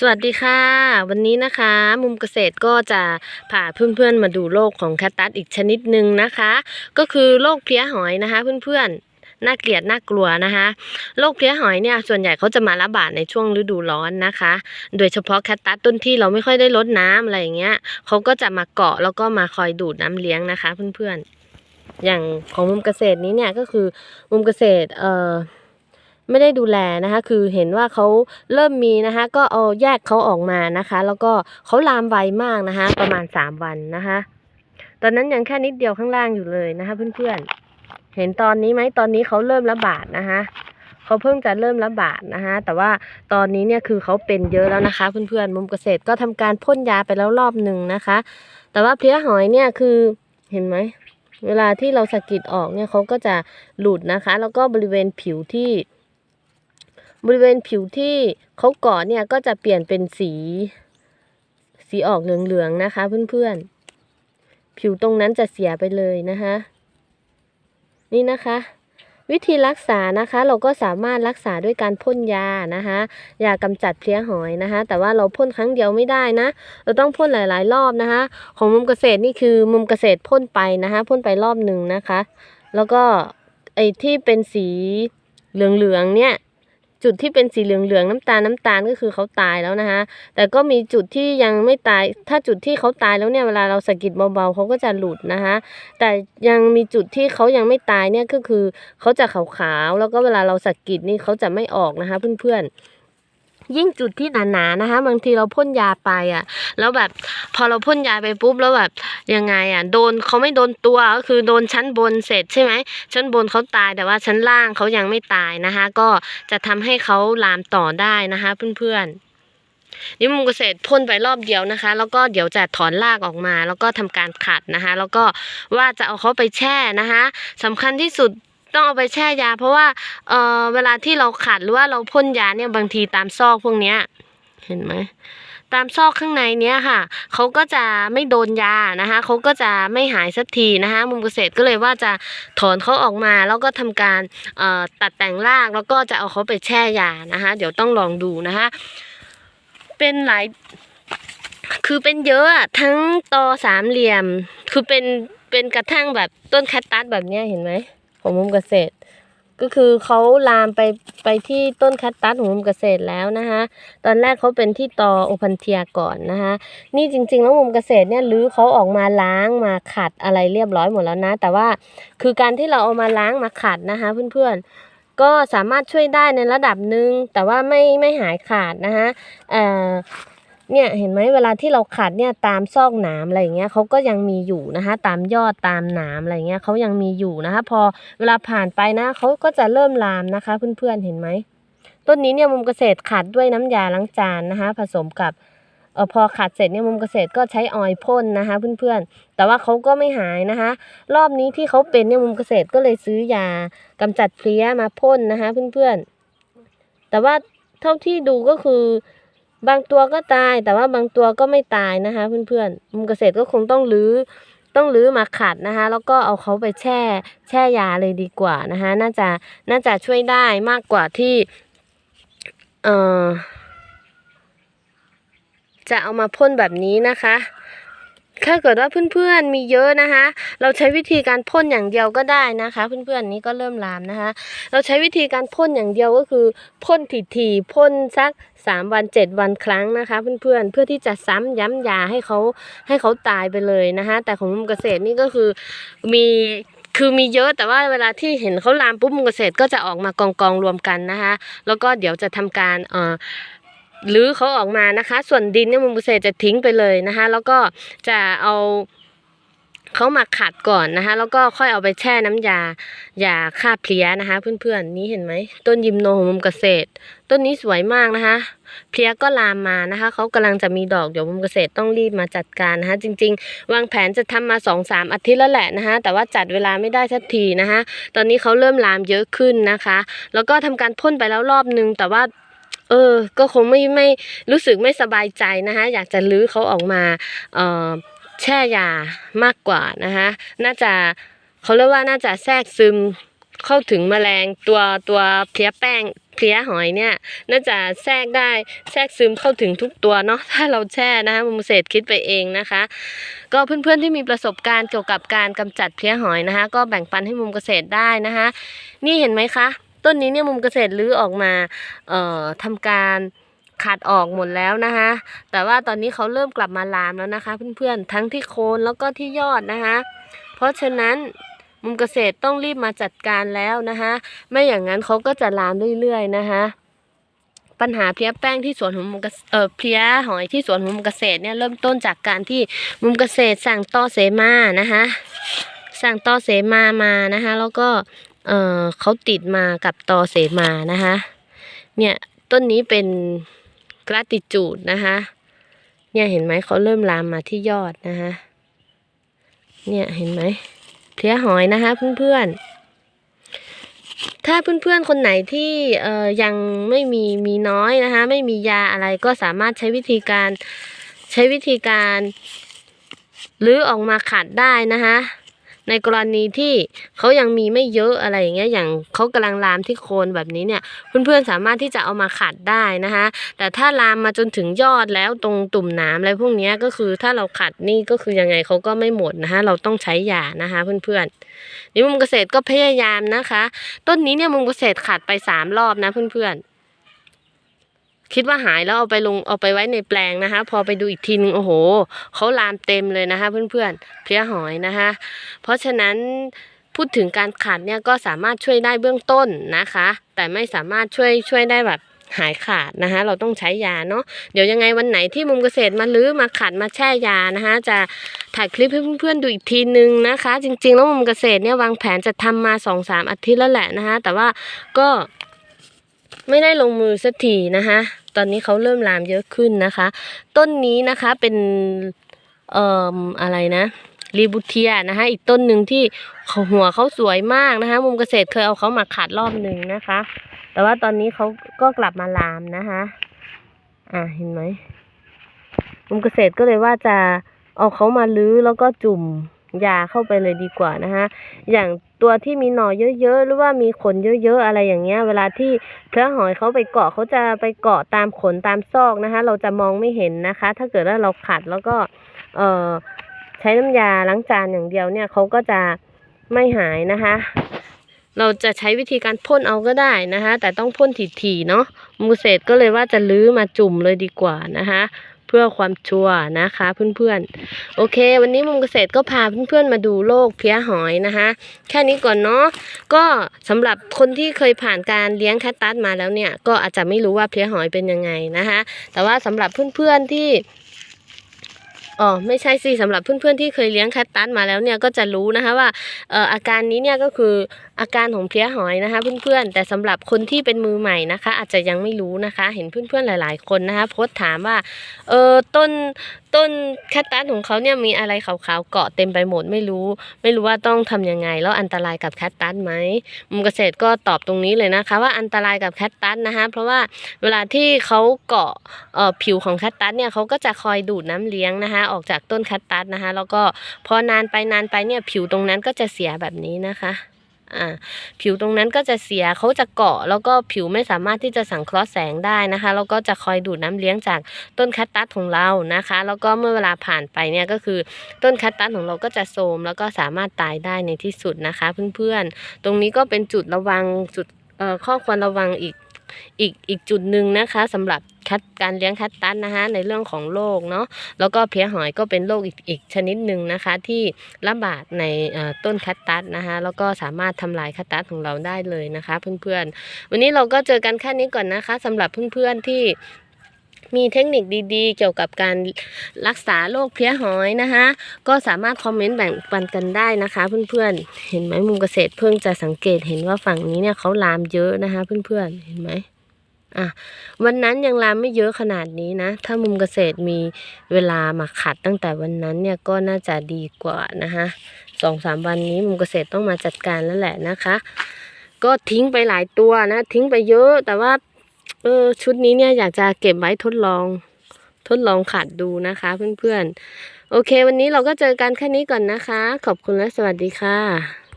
สวัสดีค่ะ วันนี้นะคะ มุมเกษตรก็จะพาเพื่อนๆมาดูโรคของแคตตัสอีกชนิดหนึ่งนะคะ ก็คือโรคเพลี้ยหอยนะคะเพื่อนๆน่าเกลียดน่ากลัวนะคะโรคเพลี้ยหอยเนี่ยส่วนใหญ่เขาจะมาระบาดในช่วงฤดูร้อนนะคะ โดยเฉพาะแคตตัสต้นที่เราไม่ค่อยได้รดน้ำอะไรอย่างเงี้ยเขาก็จะมาเกาะแล้วก็มาคอยดูดน้ำเลี้ยงนะคะ เพื่อนๆอย่างของมุมเกษตรนี้เนี่ยก็คือมุมเกษตรเอ่อ ไม่ได้ดูแลนะคะ คือเห็นว่าเขาเริ่มมีนะคะ ก็เอาแยกเขาออกมานะคะ แล้วก็เขาลามไวมากนะคะ ประมาณสามวันนะคะ ตอนนั้นยังแค่นิดเดียวข้างล่างอยู่เลยนะคะ เพื่อนๆ เห็นตอนนี้ไหมตอนนี้เขาเริ่มระบาดนะคะเขาเพิ่งจะเริ่มระบาดนะคะแต่ว่าตอนนี้เนี่ยคือเขาเป็นเยอะแล้วนะคะ เพื่อนๆมุมเกษตรก็ทำการพ่นยาไปแล้วรอบหนึ่งนะคะ แต่ว่าเพลี้ยหอยเนี่ยคือเห็นไหมเวลาที่เราสะกิดออกเนี่ยเขาก็จะหลุดนะคะ แล้วก็บริเวณผิวที่ บริเวณผิวที่เขาเกาะเนี่ยก็จะเปลี่ยนเป็นสี สีออกเหลืองๆนะคะเพื่อนๆ ผิวตรงนั้นจะเสียไปเลยนะคะ นี่นะคะ วิธีรักษานะคะเราก็สามารถรักษาด้วยการพ่นยานะคะยากำจัดเพลี้ยหอยนะคะ แต่ว่าเราพ่นครั้งเดียวไม่ได้นะ เราต้องพ่นหลาย ๆ รอบนะคะ ของมุมเกษตรนี่คือมุมเกษตรพ่นไปนะคะพ่นไปรอบหนึ่งนะคะ แล้วก็ไอ้ที่เป็นสีเหลืองๆเนี่ย จุดที่เป็นสีเหลืองๆน้ำตาลน้ำตาลก็คือเขาตายแล้วนะคะแต่ก็มีจุดที่ยังไม่ตาย ถ้าจุดที่เขาตายแล้วเนี่ยเวลาเราสะกิดเบาๆเขาก็จะหลุดนะคะแต่ยังมีจุดที่เขายังไม่ตายเนี่ยก็คือเขาจะขาวๆแล้วก็เวลาเราสะกิดนี่เขาจะไม่ออกนะคะเพื่อนๆ ยิ่งจุดที่หนาๆนะคะ บางทีเราพ่นยาไปอะ แล้วแบบพอเราพ่นยาไปปุ๊บแล้วแบบยังไงอะโดนเขาไม่โดนตัวก็คือโดนชั้นบนเสร็จใช่ไหมชั้นบนเขาตายแต่ว่าชั้นล่างเขายังไม่ตายนะคะ ก็จะทำให้เขาลามต่อได้นะคะเพื่อนๆนี่มุมเกษตรพ่นไปรอบเดียวนะคะ แล้วก็เดี๋ยวจะถอนรากออกมา แล้วก็ทำการขัดนะคะ แล้วก็ว่าจะเอาเขาไปแช่นะคะสำคัญที่สุด ต้องเอาไปแช่ยา เพราะว่าเออเวลาที่เราขัดหรือว่าเราพ่นยาเนี่ยบางทีตามซอกพวกเนี้ยเห็นไหมตามซอกข้างในเนี้ยค่ะเขาก็จะไม่โดนยานะคะเขาก็จะไม่หายสักทีนะคะมุมเกษตรก็เลยว่าจะถอนเขาออกมาแล้วก็ทำการเอ่อตัดแต่งรากแล้วก็จะเอาเขาไปแช่ยานะคะเดี๋ยวต้องลองดูนะคะเป็นหลายคือเป็นเยอะอะทั้งตอสามเหลี่ยม คือเป็นเป็นกระทั่งแบบต้นแคตตัสแบบเนี้ยเห็นไหม ของมุมเกษตร ก็คือเขาลามไปไปที่ต้นแคตตัสของมุมเกษตรแล้วนะคะตอนแรกเขาเป็นที่ตอโอพันเทียก่อนนะคะนี่จริงๆแล้วมุมเกษตรเนี่ยรื้อเขาออกมาล้างมาขัดอะไรเรียบร้อยหมดแล้วนะ แต่ว่าคือการที่เราเอามาล้างมาขัดนะคะเพื่อนๆก็สามารถช่วยได้ในระดับหนึ่งแต่ว่าไม่ไม่หายขาดนะคะ เนี่ยเห็นไหมเวลาที่เราขัดเนี่ยตามซอกหนามอะไรอย่างเงี้ยเขาก็ยังมีอยู่นะคะ ตามยอดตามหนามอะไรเงี้ยเขายังมีอยู่นะคะ พอเวลาผ่านไปนะเขาก็จะเริ่มลามนะคะ เพื่อนๆเห็นไหมต้นนี้เนี่ยมุมเกษตรขัดด้วยน้ำยาล้างจานนะคะ ผสมกับเออพอขัดเสร็จเนี่ยมุมเกษตรก็ใช้ออยล์พ่นนะคะ เพื่อนๆ แต่ว่าเขาก็ไม่หายนะคะ รอบนี้ที่เขาเป็นเนี่ยมุมเกษตรก็เลยซื้อยากำจัดเพลี้ยมาพ่นนะคะ เพื่อนๆ แต่ว่าเท่าที่ดูก็คือ บางตัวก็ตายแต่ว่าบางตัวก็ไม่ตายนะคะ เพื่อนๆมุมเกษตรก็คงต้องรื้อต้องรื้อมาขัดนะคะ แล้วก็เอาเขาไปแช่แช่ยาเลยดีกว่านะคะน่าจะน่าจะช่วยได้มากกว่าที่เอ่อจะเอามาพ่นแบบนี้นะคะ ถ้าเกิดว่าเพื่อนๆมีเยอะนะคะ เราใช้วิธีการพ่นอย่างเดียวก็ได้นะคะ เพื่อนๆนี้ก็เริ่มลามนะคะ เราใช้วิธีการพ่นอย่างเดียวก็คือพ่นถี่ๆพ่นสักสามวันเจ็ดวันครั้งนะคะ เพื่อนๆเพื่อที่จะซ้ำย้ำยาให้เขาให้เขาตายไปเลยนะคะ แต่ของมุมเกษตรนี่ก็คือมีคือมีเยอะแต่ว่าเวลาที่เห็นเขาลามปุ๊บมุมเกษตรก็จะออกมากองกองๆรวมกันนะคะ แล้วก็เดี๋ยวจะทำการเอ่อ รือเขาออกมานะคะ ส่วนดินเนี่ยมุมเกษตรจะทิ้งไปเลยนะคะ แล้วก็จะเอาเขามาขัดก่อนนะคะ แล้วก็ค่อยเอาไปแช่น้ำยา ยาฆ่าเพลี้ยนะคะ เพื่อนๆ นี้เห็นไหม ต้นยิมโนของมุมเกษตร ต้นนี้สวยมากนะคะ เพลี้ยก็ลามมานะคะ เขากำลังจะมีดอก เดี๋ยวมุมเกษตรต้องรีบมาจัดการนะคะ จริง ๆ วางแผนจะทำมาสองสามอาทิตย์แล้วแหละนะคะ แต่ว่าจัดเวลาไม่ได้สักทีนะคะ ตอนนี้เขาเริ่มลามเยอะขึ้นนะคะ แล้วก็ทำการพ่นไปแล้วรอบนึง แต่ว่า เออ ก็คงไม่ไม่รู้สึกไม่สบายใจนะคะ อยากจะลื้อเขาออกมาเอ่อแช่ยามากกว่านะคะ น่าจะเขาเรียกว่าน่าจะแทรกซึมเข้าถึงแมลงตัวตัวเพลี้ยแป้งเพลี้ยหอยเนี่ย น่าจะแทรกได้แทรกซึมเข้าถึงทุกตัวเนาะถ้าเราแช่นะคะมุมเกษตรคิดไปเองนะคะ ก็เพื่อนๆที่มีประสบการณ์เกี่ยวกับการกำจัดเพลี้ยหอยนะคะ ก็แบ่งปันให้มุมเกษตรได้นะคะ นี่เห็นไหมคะ ต้นนี้เนี่ยมุมเกษตรรื้อออกมาเอ่อทำการขาดออกหมดแล้วนะคะ แต่ว่าตอนนี้เขาเริ่มกลับมาลามแล้วนะคะ เพื่อนๆทั้งที่โคนแล้วก็ที่ยอดนะคะ เพราะฉะนั้นมุมเกษตรต้องรีบมาจัดการแล้วนะคะไม่อย่างนั้นเขาก็จะลามเรื่อยๆนะคะ ปัญหาเพลี้ยแป้งที่สวนของมุมเกษเอ่อเพลี้ยหอยที่สวนของมุมเกษตรเนี่ยเริ่มต้นจากการที่มุมเกษตรสั่งต่อเสมานะคะสั่งต่อเสมามานะคะ แล้วก็ เออเขาติดมากับตอเสมานะคะ เนี่ยต้นนี้เป็นกราติจูดนะคะ เนี่ยเห็นไหมเขาเริ่มลามมาที่ยอดนะคะ เนี่ยเห็นไหมเพลี้ยหอยนะคะเพื่อนๆ ถ้าเพื่อนๆคนไหนที่เอ่อยังไม่มีมีน้อยนะคะ ไม่มียาอะไรก็สามารถใช้วิธีการใช้วิธีการรื้อออกมาขัดได้นะคะ ในกรณีที่เขายังมีไม่เยอะอะไรอย่างเงี้ยอย่างเขากำลังลามที่โคนแบบนี้เนี่ยเพื่อนๆสามารถที่จะเอามาขัดได้นะคะแต่ถ้าลามมาจนถึงยอดแล้วตรงตุ่มน้ำอะไรพวกนี้ก็คือถ้าเราขัดนี่ก็คือยังไงเขาก็ไม่หมดนะคะเราต้องใช้ยานะคะเพื่อนๆนี่มุมเกษตรก็พยายามนะคะ ต้นนี้เนี่ยมุมเกษตรขัดไปสามรอบนะเพื่อนๆ คิดว่าหายแล้วเอาไปลงเอาไปไว้ในแปลงนะคะ พอไปดูอีกทีนึงโอ้โหเขาลามเต็มเลยนะคะ เพื่อนๆเพลี้ยหอยนะคะ เพราะฉะนั้นพูดถึงการขัดเนี่ยก็สามารถช่วยได้เบื้องต้นนะคะ แต่ไม่สามารถช่วยช่วยได้แบบหายขาดนะคะ เราต้องใช้ยาเนาะเดี๋ยวยังไงวันไหนที่มุมเกษตรมาลื้อมาขัดมาแช่ยานะคะ จะถ่ายคลิปให้เพื่อนๆดูอีกทีนึงนะคะ จริงๆแล้วมุมเกษตรเนี่ยวางแผนจะทำมาสองสามอาทิตย์แล้วแหละนะคะ แต่ว่าก็ ไม่ได้ลงมือสักทีนะคะ ตอนนี้เขาเริ่มลามเยอะขึ้นนะคะ ต้นนี้นะคะเป็นเอ่ออะไรนะรีบูเทียนะคะ อีกต้นหนึ่งที่หัวเขาสวยมากนะคะ มุมเกษตรเคยเอาเขามาขัดรอบหนึ่งนะคะ แต่ว่าตอนนี้เขาก็กลับมาลามนะคะ อ่าเห็นไหมมุมเกษตรก็เลยว่าจะเอาเขามาลื้อแล้วก็จุ่ม ยาเข้าไปเลยดีกว่านะคะอย่างตัวที่มีหน่อเยอะๆหรือว่ามีขนเยอะๆอะไรอย่างเงี้ย เวลาที่เพลี้ยหอยเขาไปเกาะเขาจะไปเกาะตามขนตามซอกนะคะ เราจะมองไม่เห็นนะคะ ถ้าเกิดว่าเราขัดแล้วก็เอ่อใช้น้ำยาล้างจานอย่างเดียวเนี่ยเขาก็จะไม่หายนะคะ เราจะใช้วิธีการพ่นเอาก็ได้นะคะ แต่ต้องพ่นถี่ๆเนาะมูเศษก็เลยว่าจะลื้อมาจุ่มเลยดีกว่านะคะ เพื่อความชัวร์นะคะเพื่อนๆ โอเค วันนี้มุมเกษตรก็พาเพื่อนๆมาดูโรคเพลี้ยหอยนะคะ แค่นี้ก่อนเนาะก็สำหรับคนที่เคยผ่านการเลี้ยงแคตตัสมาแล้วเนี่ย ก็อาจจะไม่รู้ว่าเพลี้ยหอยเป็นยังไงนะคะ แต่ว่าสำหรับเพื่อนๆที่อ๋อไม่ใช่สิสำหรับเพื่อนๆที่เคยเลี้ยงแคตตัสมาแล้วเนี่ยก็จะรู้นะคะว่าอออาการนี้เนี่ยก็คือ อาการของเพลี้ยหอยนะคะ เพื่อนๆ แต่สำหรับคนที่เป็นมือใหม่นะคะ อาจจะยังไม่รู้นะคะ เห็นเพื่อนๆหลาย ๆ คนนะคะโพสถามว่าเออต้นต้นแคตตัสของเขาเนี่ยมีอะไรขาวๆเกาะเต็มไปหมดไม่รู้ ไม่รู้ว่าต้องทำยังไง แล้วอันตรายกับแคตตัสไหมมุมเกษตรก็ตอบตรงนี้เลยนะคะ ว่าอันตรายกับแคตตัสนะคะ เพราะว่าเวลาที่เขาเกาะเอ่อผิวของแคตตัสเนี่ยเขาก็จะคอยดูดน้ำเลี้ยงนะคะ ออกจากต้นแคตตัสนะคะ แล้วก็พอนานไปนานไปเนี่ยผิวตรงนั้นก็จะเสียแบบนี้นะคะ อ่าผิวตรงนั้นก็จะเสียเขาจะเกาะ แล้วก็ผิวไม่สามารถที่จะสังเคราะห์แสงได้นะคะแล้วก็จะคอยดูดน้ำเลี้ยงจากต้นแคตตัสของเรานะคะ แล้วก็เมื่อเวลาผ่านไปเนี่ยก็คือต้นแคตตัสของเราก็จะโทรมแล้วก็สามารถตายได้ในที่สุดนะคะ เพื่อนๆ ตรงนี้ก็เป็นจุดระวังจุดข้อควรระวังอีกอีกอีกจุดหนึ่งนะคะสำหรับ คทการเลี้ยงแคตตัสนะคะในเรื่องของโรคเนาะแล้วก็เพลี้ยหอยก็เป็นโรคอีกอีกชนิดหนึ่งนะคะ ที่ระบาดในต้นแคตตัสนะคะแล้วก็สามารถทำลายแคตตัสของเราได้เลยนะคะ เพื่อนๆ วันนี้เราก็เจอกันแค่นี้ก่อนนะคะสำหรับเพื่อนๆที่มีเทคนิคดีๆ เกี่ยวกับการรักษาโรคเพลี้ยหอยนะคะ ก็สามารถคอมเมนต์แบ่งปันกันได้นะคะ เพื่อนๆ เห็นไหมมุมเกษตรเพิ่งจะสังเกตเห็นว่าฝั่งนี้เนี่ยเขาลามเยอะนะคะ เพื่อนๆ เห็นไหม อะวันนั้นยังลามไม่เยอะขนาดนี้นะ ถ้ามุมเกษตรมีเวลามาขัดตั้งแต่วันนั้นเนี่ยก็น่าจะดีกว่านะคะสองสามวันนี้มุมเกษตรต้องมาจัดการแล้วแหละนะคะ ก็ทิ้งไปหลายตัวนะ ทิ้งไปเยอะแต่ว่าเออชุดนี้เนี่ยอยากจะเก็บไว้ทดลอง ทดลองขัดดูนะคะเพื่อนๆ โอเค วันนี้เราก็เจอกันแค่นี้ก่อนนะคะ ขอบคุณและสวัสดีค่ะ